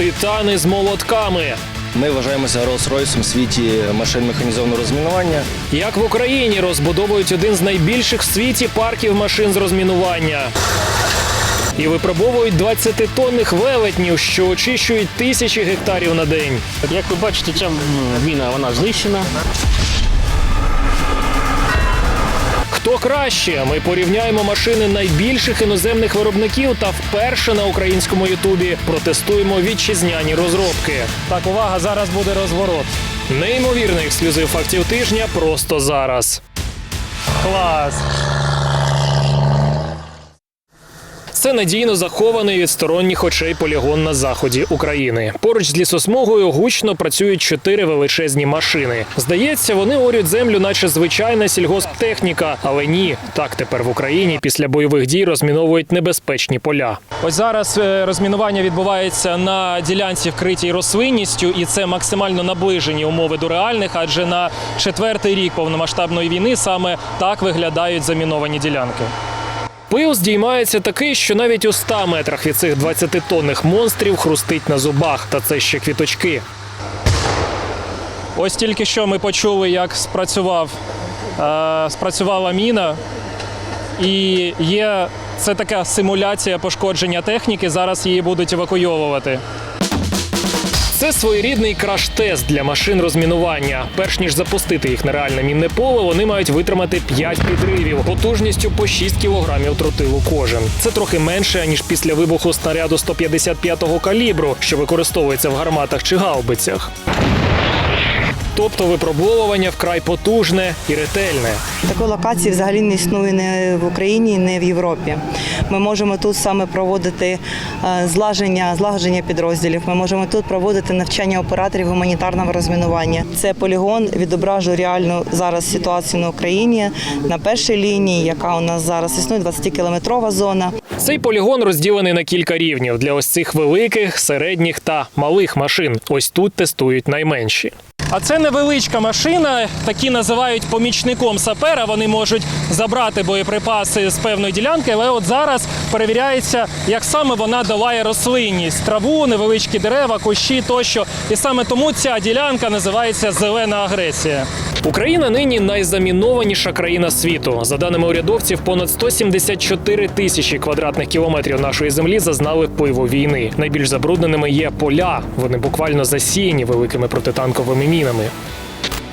Титани з молотками. Ми вважаємося Rolls-Royce в світі машин механізованого розмінування. Як в Україні розбудовують один з найбільших в світі парків машин з розмінування. І випробовують 20-тонних велетнів, що очищують тисячі гектарів на день. Як ви бачите, ця міна вона знищена. Хто краще? Ми порівняємо машини найбільших іноземних виробників та вперше на українському Ютубі протестуємо вітчизняні розробки. Так, увага, зараз буде розворот. Неймовірний ексклюзив фактів тижня просто зараз. Клас! Це надійно захований від сторонніх очей полігон на заході України. Поруч з лісосмугою гучно працюють чотири величезні машини. Здається, вони орють землю, наче звичайна сільгосптехніка. Але ні, так тепер в Україні після бойових дій розміновують небезпечні поля. Ось зараз е, розмінування відбувається на ділянці, вкритій рослинністю, і це максимально наближені умови до реальних, адже на четвертий рік повномасштабної війни саме так виглядають заміновані ділянки. Пил здіймається такий, що навіть у 100 метрах від цих 20-тонних монстрів хрустить на зубах, та це ще квіточки. Ось тільки що ми почули, як спрацював, е, спрацювала міна. І є це така симуляція пошкодження техніки. Зараз її будуть евакуйовувати. Це своєрідний краш-тест для машин розмінування. Перш ніж запустити їх на реальне мінне поле, вони мають витримати 5 підривів потужністю по 6 кілограмів тротилу кожен. Це трохи менше ніж після вибуху снаряду 155-го калібру, що використовується в гарматах чи гаубицях. Тобто випробовування вкрай потужне і ретельне. Такої локації взагалі не існує не в Україні, не в Європі. Ми можемо тут саме проводити е, злаження, злагодження підрозділів. Ми можемо тут проводити навчання операторів гуманітарного розмінування. Це полігон відображує реальну зараз ситуацію на Україні на першій лінії, яка у нас зараз існує 20-кілометрова зона. Цей полігон розділений на кілька рівнів для ось цих великих, середніх та малих машин. Ось тут тестують найменші. А це невеличка машина, такі називають помічником сапера. Вони можуть забрати боєприпаси з певної ділянки, але от зараз перевіряється, як саме вона долає рослинність, траву, невеличкі дерева, кущі тощо. І саме тому ця ділянка називається зелена агресія. Україна нині найзамінованіша країна світу. За даними урядовців, понад 174 тисячі квадратних кілометрів нашої землі зазнали впливу війни. Найбільш забрудненими є поля. Вони буквально засіяні великими протитанковими мінами.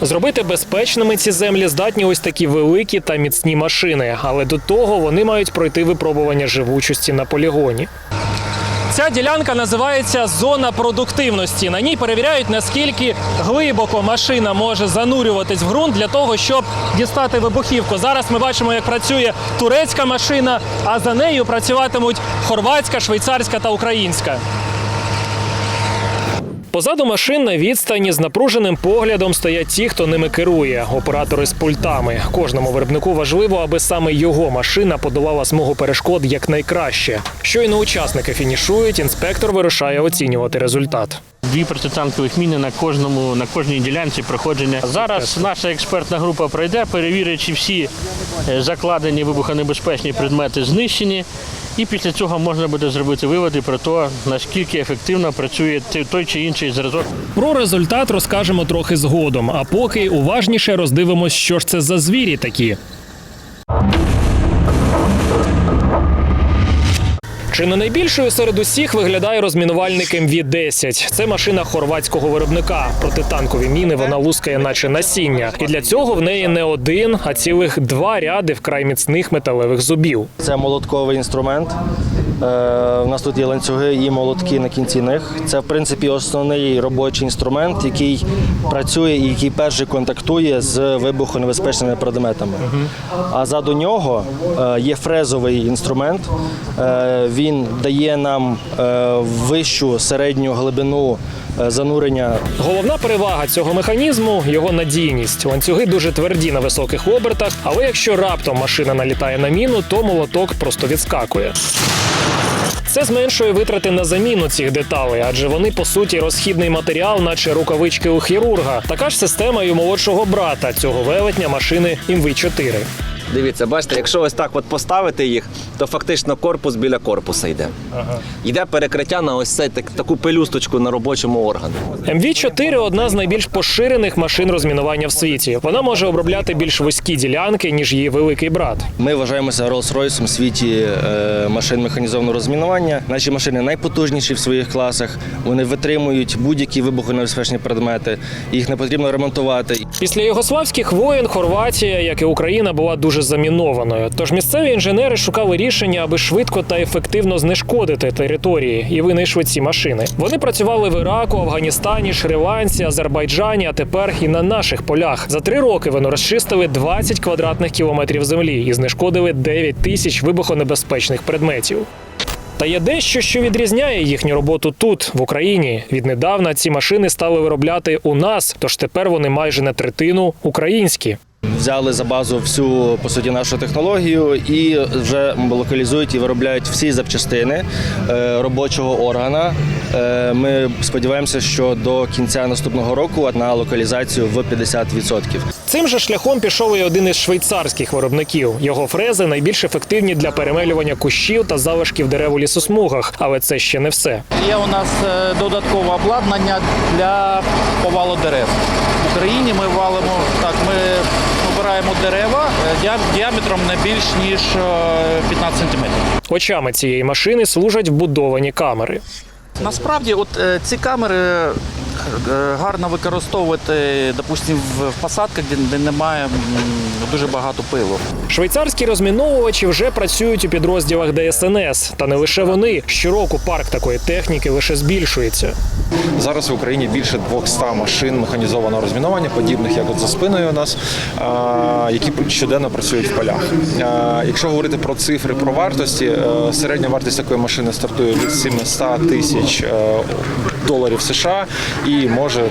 Зробити безпечними ці землі здатні ось такі великі та міцні машини, але до того вони мають пройти випробування живучості на полігоні. Ця ділянка називається зона продуктивності. На ній перевіряють, наскільки глибоко машина може занурюватись в ґрунт для того, щоб дістати вибухівку. Зараз ми бачимо, як працює турецька машина, а за нею працюватимуть хорватська, швейцарська та українська. Позаду машин на відстані з напруженим поглядом стоять ті, хто ними керує, оператори з пультами. Кожному виробнику важливо, аби саме його машина подолала смугу перешкод якнайкраще. Щойно учасники фінішують, інспектор вирушає оцінювати результат. Дві протитанкових міни на кожному на кожній ділянці проходження. Зараз наша експертна група пройде, перевірить, чи всі е, закладені вибухонебезпечні предмети знищені. І після цього можна буде зробити виводи про те, наскільки ефективно працює той- той чи інший зразок. Про результат розкажемо трохи згодом. А поки уважніше роздивимось, що ж це за звірі такі. Чи не найбільшою серед усіх виглядає розмінувальник МВ-10. Це машина хорватського виробника. Протитанкові міни вона лускає, наче насіння. І для цього в неї не один, а цілих два ряди вкрай міцних металевих зубів. Це молотковий інструмент. Е, у нас тут є ланцюги і молотки на кінці них. Це, в принципі, основний робочий інструмент, який працює і який перший контактує з вибухонебезпечними предметами. А заду нього е, є фрезовий інструмент. Е, Він дає нам вищу середню глибину занурення Головна перевага цього механізму його надійність. Ланцюги дуже тверді на високих обертах, але якщо раптом машина налітає на міну, то молоток просто відскакує. Це зменшує витрати на заміну цих деталей, адже вони по суті розхідний матеріал, наче рукавички у хірурга. Така ж система і у молодшого брата цього велетня машини МВ 4 Дивіться, бачите, якщо ось так от поставити їх, то фактично корпус біля корпуса йде. Йде перекриття на ось цей так, таку пелюсточку на робочому органі. МВ-4 – одна з найбільш поширених машин розмінування в світі. Вона може обробляти більш вузькі ділянки, ніж її великий брат. Ми вважаємося Rolls-Royce в світі е, машин механізованого розмінування. Наші машини найпотужніші в своїх класах. Вони витримують будь-які вибухонебезпечні предмети. Їх не потрібно ремонтувати. Після югославських воєн Хорватія, як і Україна, була дуже замінованою. Тож місцеві інженери шукали рішення, аби швидко та ефективно знешкодити території, і винайшли ці машини. Вони працювали в Іраку, Афганістані, Шрі-Ланці, Азербайджані, а тепер і на наших полях. За три роки вони розчистили 20 квадратних кілометрів землі і знешкодили 9 тисяч вибухонебезпечних предметів. Та є дещо, що відрізняє їхню роботу тут, в Україні. Віднедавна ці машини стали виробляти у нас, тож тепер вони майже на третину українські. Взяли за базу всю по суті нашу технологію і вже локалізують і виробляють всі запчастини е, робочого органа. Е, Ми сподіваємося, що до кінця наступного року на локалізацію в 50%. Цим же шляхом пішов і один із швейцарських виробників. Його фрези найбільш ефективні для перемелювання кущів та залишків дерев у лісосмугах. Але це ще не все. Є у нас е, додаткове обладнання для повалу дерев. В Україні ми валимо так, ми обираємо дерева е, діаметром не більш ніж е, 15 см. Очами цієї машини служать вбудовані камери. Насправді, от е, ці камери е, гарно використовувати, допустимо, в, посадках, де, де немає дуже багато пилу. Швейцарські розміновувачі вже працюють у підрозділах ДСНС. Та не лише вони. Щороку парк такої техніки лише збільшується. Зараз в Україні більше 200 машин механізованого розмінування, подібних як от за спиною у нас, які щоденно працюють в полях. Якщо говорити про цифри, про вартості, е, середня вартість такої машини стартує від 700 тисяч е, доларів США і може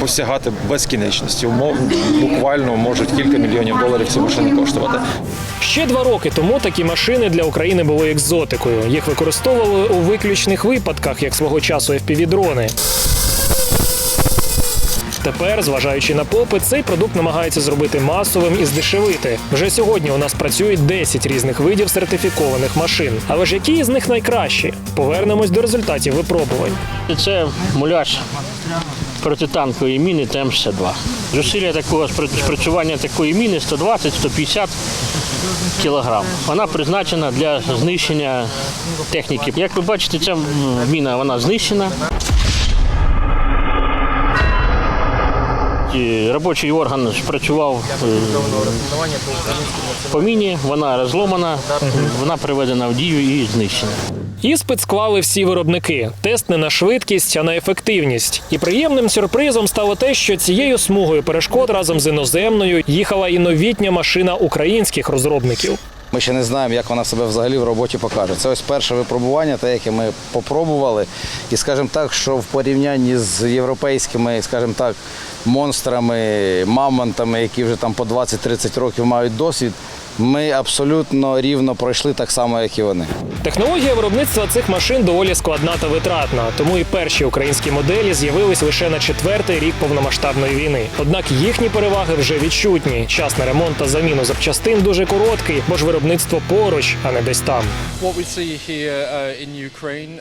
посягати безкінечності. Умов- Буквально можуть кілька мільйонів доларів ці машини коштувати. Ще два роки тому такі машини для України були екзотикою. Їх використовували у виключних випадках, як свого часу FPV-дрони. Тепер, зважаючи на попит, цей продукт намагаються зробити масовим і здешевити. Вже сьогодні у нас працюють 10 різних видів сертифікованих машин. Але ж які із них найкращі? Повернемось до результатів випробувань. Це муляж протитанкової міни ТМ-62. Зусилля такого спра- спрацювання такої міни 120-150 кілограм. Вона призначена для знищення техніки. Як ви бачите, ця міна вона знищена. І Робочий орган спрацював е, по міні, вона розломана, вона приведена в дію і знищена. Іспит склали всі виробники. Тест не на швидкість, а на ефективність. І приємним сюрпризом стало те, що цією смугою перешкод разом з іноземною їхала і новітня машина українських розробників. Ми ще не знаємо, як вона себе взагалі в роботі покаже. Це ось перше випробування, те, яке ми попробували. І скажімо так, що в порівнянні з європейськими, скажімо так, монстрами, мамонтами, які вже там по 20-30 років мають досвід, ми абсолютно рівно пройшли так само, як і вони. Технологія виробництва цих машин доволі складна та витратна, тому і перші українські моделі з'явились лише на четвертий рік повномасштабної війни. Однак їхні переваги вже відчутні. Час на ремонт та заміну запчастин дуже короткий, бо ж виробництво поруч, а не десь там. Uh,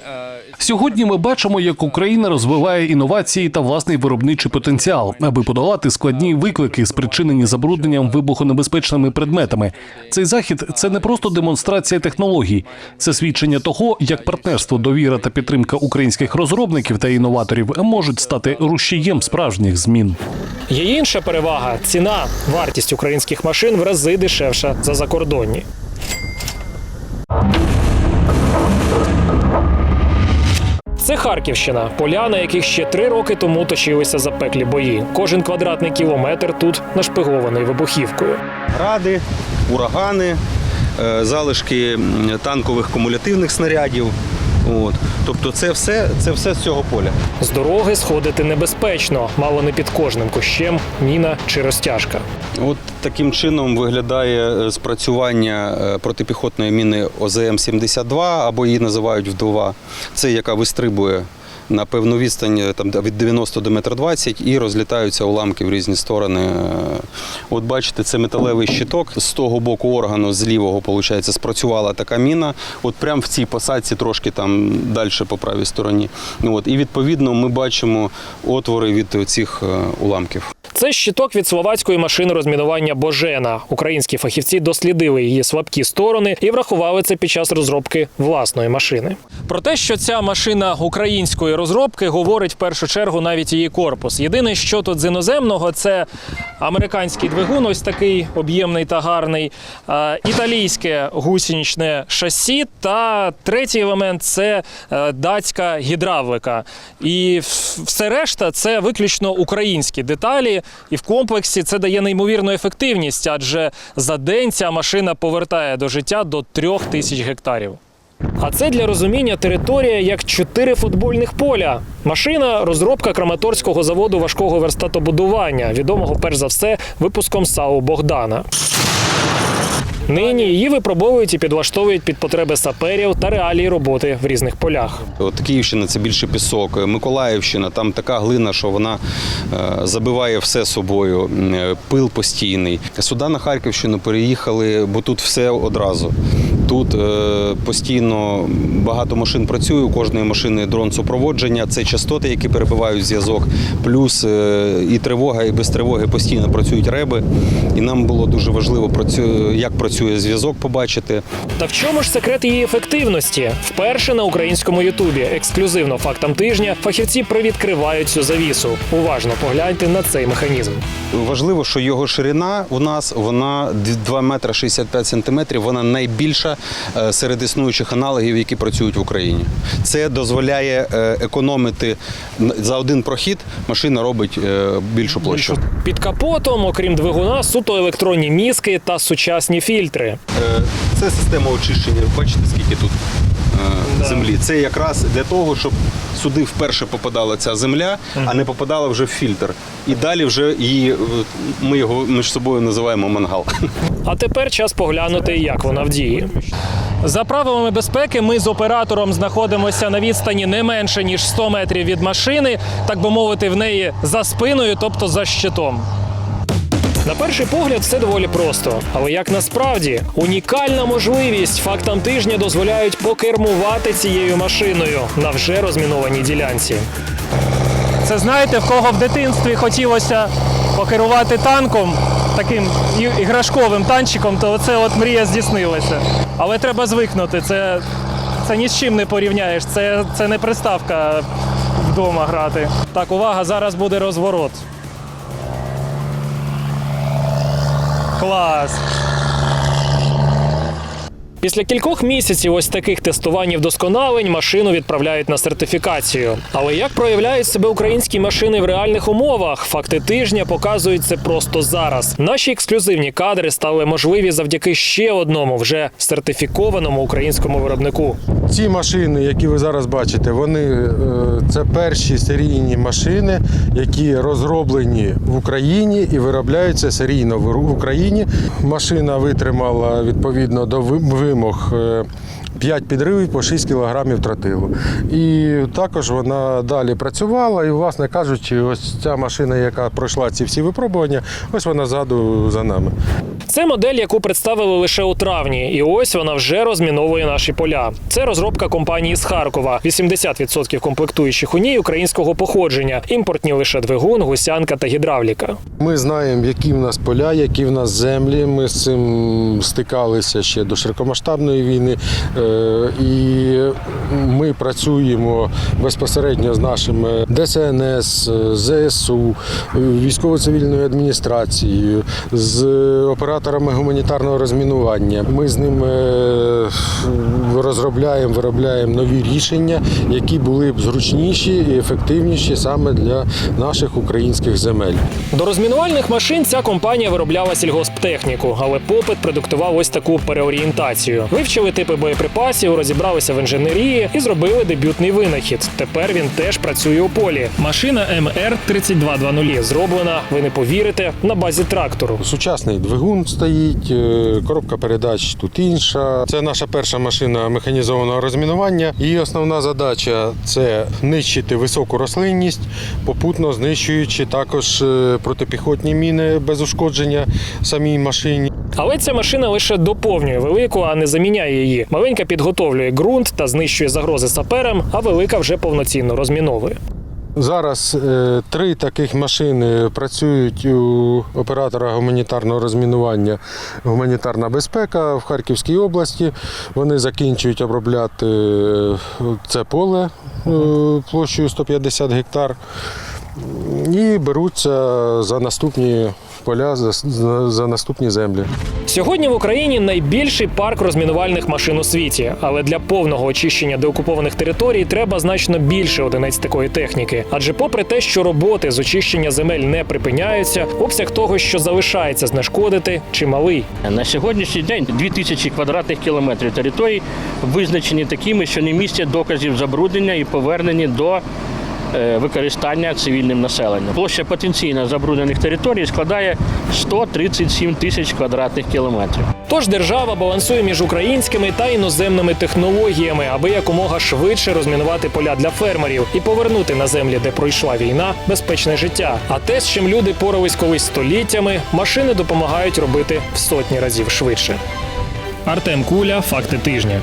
uh, Сьогодні ми бачимо, як Україна розвиває інновації та власний виробничий потенціал, аби подолати складні виклики, спричинені забрудненням вибухонебезпечними предметами. Цей захід це не просто демонстрація технологій, це свідчення того, як партнерство, довіра та підтримка українських розробників та інноваторів можуть стати рушієм справжніх змін. Є інша перевага ціна. Вартість українських машин в рази дешевша за закордонні. Це Харківщина, поля, на яких ще три роки тому точилися запеклі бої. Кожен квадратний кілометр тут нашпигований вибухівкою. гради, урагани, е, залишки танкових кумулятивних снарядів. От. Тобто це все, це все з цього поля. З дороги сходити небезпечно, мало не під кожним кущем, міна чи розтяжка. От таким чином виглядає е, спрацювання е, протипіхотної міни ОЗМ-72, або її називають вдова. Це яка вистрибує на певну відстань е, там, від 90 до 1,20 м і розлітаються уламки в різні сторони. От бачите, це металевий щиток. З того боку органу, з лівого, виходить, спрацювала така міна. От прямо в цій посадці, трошки там далі по правій стороні. Ну, От, і відповідно ми бачимо отвори від цих е, уламків. Це щиток від словацької машини розмінування Божена. Українські фахівці дослідили її слабкі сторони і врахували це під час розробки власної машини. Про те, що ця машина української розробки, говорить в першу чергу навіть її корпус. Єдине, що тут з іноземного, це американський двигун, ось такий об'ємний та гарний, італійське гусеничне шасі. Та третій елемент це е, датська гідравлика. І все решта це виключно українські деталі. І в комплексі це дає неймовірну ефективність, адже за день ця машина повертає до життя до трьох тисяч гектарів. А це для розуміння територія як чотири футбольних поля. Машина розробка Краматорського заводу важкого верстатобудування, відомого перш за все випуском САУ Богдана. Нині її випробовують і підлаштовують під потреби саперів та реалії роботи в різних полях. От Київщина це більше пісок, Миколаївщина там така глина, що вона е, забиває все собою, е, пил постійний. Сюди на Харківщину переїхали, бо тут все одразу. Тут е, постійно багато машин працює, у кожної машини дрон супроводження, це частоти, які перебивають зв'язок, плюс е, і тривога, і без тривоги постійно працюють реби. І нам було дуже важливо, як працює зв'язок, побачити. Та в чому ж секрет її ефективності? Вперше на українському Ютубі ексклюзивно фактам тижня фахівці привідкривають цю завісу. Уважно погляньте на цей механізм. Важливо, що його ширина у нас вона 2 метри 65 сантиметрів. Вона найбільша е, серед існуючих аналогів, які працюють в Україні. Це дозволяє е, економити за один прохід. Машина робить е, більшу площу. Під капотом, окрім двигуна, суто електронні мізки та сучасні фільтри. Це система очищення. Бачите, скільки тут землі. Це якраз для того, щоб сюди вперше попадала ця земля, а не попадала вже в фільтр. І далі вже її е, ми його між собою називаємо мангал. А тепер час поглянути, як вона в дії. За правилами безпеки, ми з оператором знаходимося на відстані не менше ніж 100 метрів від машини, так би мовити, в неї за спиною, тобто за щитом. На перший погляд все доволі просто. Але як насправді унікальна можливість фактам тижня дозволяють покермувати цією машиною на вже розмінованій ділянці. Це знаєте, в кого в дитинстві хотілося покерувати танком, таким іграшковим танчиком, то це от мрія здійснилася. Але треба звикнути. Це, це ні з чим не порівняєш. Це, це не приставка вдома грати. Так, увага, зараз буде розворот. Клас. Після кількох місяців ось таких тестувань і вдосконалень машину відправляють на сертифікацію. Але як проявляють себе українські машини в реальних умовах? Факти тижня показують це просто зараз. Наші ексклюзивні кадри стали можливі завдяки ще одному вже сертифікованому українському виробнику. Ці машини, які ви зараз бачите, вони е, це перші серійні машини, які розроблені в Україні і виробляються серійно в Україні. Машина витримала відповідно до ви- вимог. Е, 5 підривів по 6 кілограмів тротилу. І також вона далі працювала. І, власне кажучи, ось ця машина, яка пройшла ці всі випробування, ось вона ззаду за нами. Це модель, яку представили лише у травні, і ось вона вже розміновує наші поля. Це розробка компанії з Харкова. 80% комплектуючих у ній українського походження. Імпортні лише двигун, гусянка та гідравліка. Ми знаємо, які в нас поля, які в нас землі. Ми з цим стикалися ще до широкомасштабної війни. Е, І ми працюємо безпосередньо з нашими ДСНС, ЗСУ, військово-цивільною адміністрацією, з операторами гуманітарного розмінування. Ми з ними е, розробляємо, виробляємо нові рішення, які були б зручніші і ефективніші саме для наших українських земель. До розмінувальних машин ця компанія виробляла сільгосптехніку, але попит продуктував ось таку переорієнтацію. Вивчили типи боєприпасів, розібралися в інженерії і зробили дебютний винахід. Тепер він теж працює у полі. Машина МР 3220 зроблена, ви не повірите, на базі трактору. Сучасний двигун стоїть, е, коробка передач тут інша. Це наша перша машина механізованого розмінування. Її основна задача це нищити високу рослинність, попутно знищуючи також е, протипіхотні міни без ушкодження самій машині. Але ця машина лише доповнює велику, а не заміняє її. Маленька підготовлює ґрунт та знищує загрози саперам, а велика вже повноцінно розміновує. Зараз е, три таких машини працюють у оператора гуманітарного розмінування гуманітарна безпека в Харківській області. Вони закінчують обробляти е, це поле е, площею 150 гектар і беруться за наступні поля, за, за, за наступні землі. Сьогодні в Україні найбільший парк розмінувальних машин у світі, але для повного очищення деокупованих територій треба значно більше одиниць такої техніки. Адже, попри те, що роботи з очищення земель не припиняються, обсяг того, що залишається знешкодити, чималий. На сьогоднішній день 2000 квадратних кілометрів територій визначені такими, що не містять доказів забруднення і повернені до використання цивільним населенням. Площа потенційно забруднених територій складає 137 тисяч квадратних кілометрів. Тож держава балансує між українськими та іноземними технологіями, аби якомога швидше розмінувати поля для фермерів і повернути на землі, де пройшла війна, безпечне життя. А те, з чим люди порались колись століттями, машини допомагають робити в сотні разів швидше. Артем Куля, факти тижня.